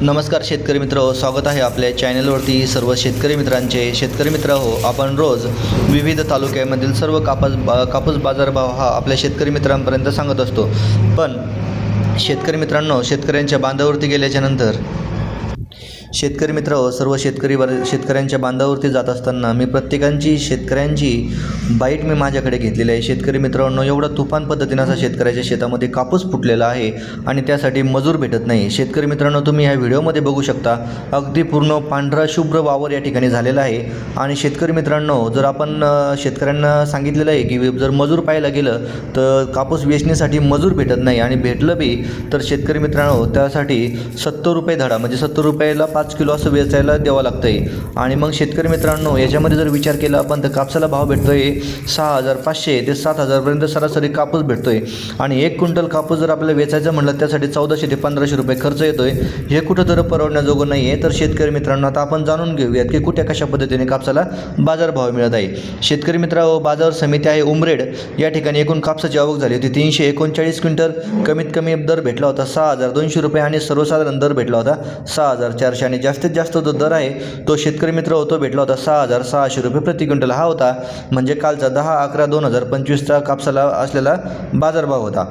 नमस्कार शेतकरी मित्र हो स्वागत आहे आपल्या चॅनलवरती सर्व शेतकरी मित्रांचे. शेतकरी मित्र हो आपण रोज विविध तालुक्यामधील सर्व कापूस बा कापूस बाजारभाव हा आपल्या शेतकरी मित्रांपर्यंत सांगत असतो. पण शेतकरी मित्रांनो शेतकऱ्यांच्या बांधावरती गेल्याच्यानंतर शेतकरी मित्र सर्व शेतकरी वर शेतकऱ्यांच्या बांधावरती जात असताना मी प्रत्येकांची शेतकऱ्यांची बाईट मी माझ्याकडे घेतलेली आहे. शेतकरी मित्रांनो एवढा तुफान पद्धतीनं असा शेतकऱ्याच्या शेतामध्ये कापूस फुटलेला आहे आणि त्यासाठी मजूर भेटत नाही. शेतकरी मित्रांनो तुम्ही ह्या व्हिडिओमध्ये बघू शकता अगदी पूर्ण पांढरा शुभ्र वावर या ठिकाणी झालेला आहे. आणि शेतकरी मित्रांनो जर आपण शेतकऱ्यांना सांगितलेलं आहे की जर मजूर पाहायला गेलं तर कापूस वेचण्यासाठी मजूर भेटत नाही आणि भेटलं बी तर शेतकरी मित्रांनो त्यासाठी सत्तर रुपये धडा म्हणजे सत्तर रुपयाला पाच किलो असं वेचायला द्यावं लागतं आहे आणि मग शेतकरी मित्रांनो याच्यामध्ये जर विचार केला आपण तर कापसाला भाव भेटतो आहे सहा हजार पाचशे ते सात हजारपर्यंत सरासरी कापूस भेटतो आहे आणि एक क्विंटल कापूस जर आपल्याला वेचायचं म्हणलं त्यासाठी चौदाशे ते पंधराशे रुपये खर्च येतो आहे हे कुठं तर परवडण्याजोगं नाही आहे तर शेतकरी मित्रांनो आता आपण जाणून घेऊयात की कुठे कशा पद्धतीने कापसाला बाजारभाव मिळत आहे. शेतकरी मित्रांनो हो, बाजार समिती आहे उमरेड. या ठिकाणी एकूण कापसाची आवक झाली होती. तीनशे एकोणचाळीस क्विंटल कमीत कमी दर भेटला होता. सहा हजार दोनशे रुपये आणि सर्वसाधारण दर भेटला होता. सहा हजार चारशे आणि जास्तीत जास्त जो दर आहे तो शेतकरी मित्र होतो भेटला होता सहा हजार सहाशे रुपये प्रति क्विंटल. हा होता म्हणजे कालचा दहा अकरा दोन हजार पंचवीसचा कापसाला असलेला बाजारभाव होता.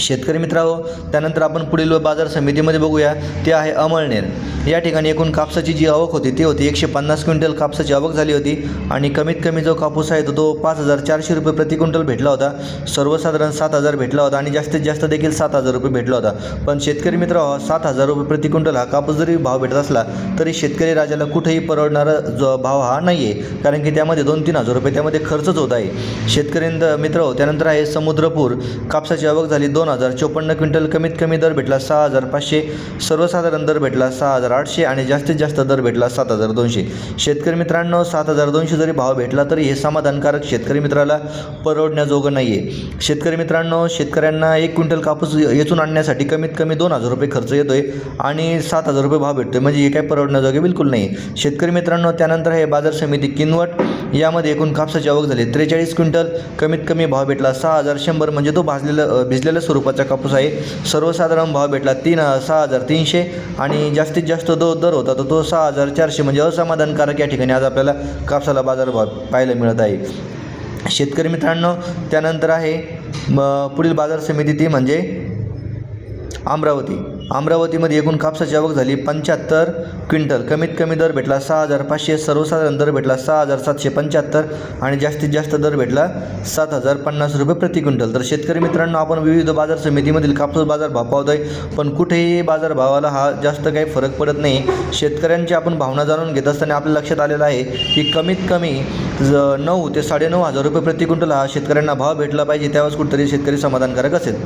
शेतकरी मित्रांनो त्यानंतर आपण पुढील बाजार समितीमध्ये बघूया. ते आहे अमळनेर या ठिकाणी एकूण कापसाची जी आवक होती ती होती एकशे पन्नास क्विंटल कापसाची आवक झाली होती आणि कमीत कमी जो कापूस आहे तो तो पाच हजार चारशे रुपये प्रति क्विंटल भेटला होता. सर्वसाधारण सात हजार भेटला होता आणि जास्तीत जास्त देखील सात हजार रुपये भेटला होता. पण शेतकरी मित्र सात हजार रुपये प्रति क्विंटल हा कापूस जरी भाव भेटत असला तरी शेतकरी राजाला कुठेही परवडणारा जो भाव हा नाही आहे कारण की त्यामध्ये दोन तीन हजार रुपये त्यामध्ये खर्चच होत आहे. शेतकरी मित्र हो, त्यानंतर आहे समुद्रपूर. कापसाची आवक झाली दोन दोन हजार चोपन्न क्विंटल कमीत कमी दर भेटला सहा हजार पाचशे. सर्वसाधारण दर भेटला सहा हजार आठशे आणि जास्तीत जास्त दर भेटला सात हजार दोनशे. शेतकरी मित्रांनो सात हजार दोनशे जरी भाव भेटला तरी हे समाधानकारक शेतकरी मित्राला परवडण्याजोगं नाही आहे शेतकरी मित्रांनो शेतकऱ्यांना एक क्विंटल कापूस येचून आणण्यासाठी कमीत कमी दोन हजार रुपये खर्च येतो आहे आणि सात हजार रुपये भाव भेटतो आहे म्हणजे हे काय परवडण्याजोगे बिलकुल नाही शेतकरी मित्रांनो त्यानंतर हे बाजार समिती किनवट. यामध्ये एकूण कापसाची आवक झाली. त्रेचाळीस क्विंटल कमीत कमी भाव भेटला. सहा हजार शंभर म्हणजे तो भाजलेला भिजलेल्या स्वरूपाचा कापूस आहे. सर्वसाधारण भाव भेटला तीन सहा हजार तीनशे आणि जास्तीत जास्त जो दर होता तो तो सहा हजार चारशे. म्हणजे असमाधानकारक या ठिकाणी आज आपल्याला कापसाला बाजारभाव पाहायला मिळत आहे. शेतकरी मित्रांनो त्यानंतर आहे पुढील बाजार समिती ती म्हणजे अमरावती. अमरावतीमध्ये एकूण कापसाची आवक झाली पंच्याहत्तर क्विंटल. कमीत कमी दर भेटला सहा हजार पाचशे सर्वसाधारण दर भेटला सहा हजार सातशे पंच्याहत्तर आणि जास्तीत जास्त दर भेटला सात हजार पन्नास रुपये प्रति क्विंटल. तर शेतकरी मित्रांनो आपण विविध बाजार समितीमधील कापूस बाजार भाव पाहत आहे पण कुठेही बाजारभावाला हा जास्त काही फरक पडत नाही. शेतकऱ्यांची आपण भावना जाणून घेत असताना आपल्या लक्षात आलेलं आहे की कमीत कमी ज नऊ ते साडेनऊ हजार रुपये प्रति क्विंटल हा शेतकऱ्यांना भाव भेटला पाहिजे. त्यावेळेस कुठेतरी शेतकरी समाधानकारक असेल.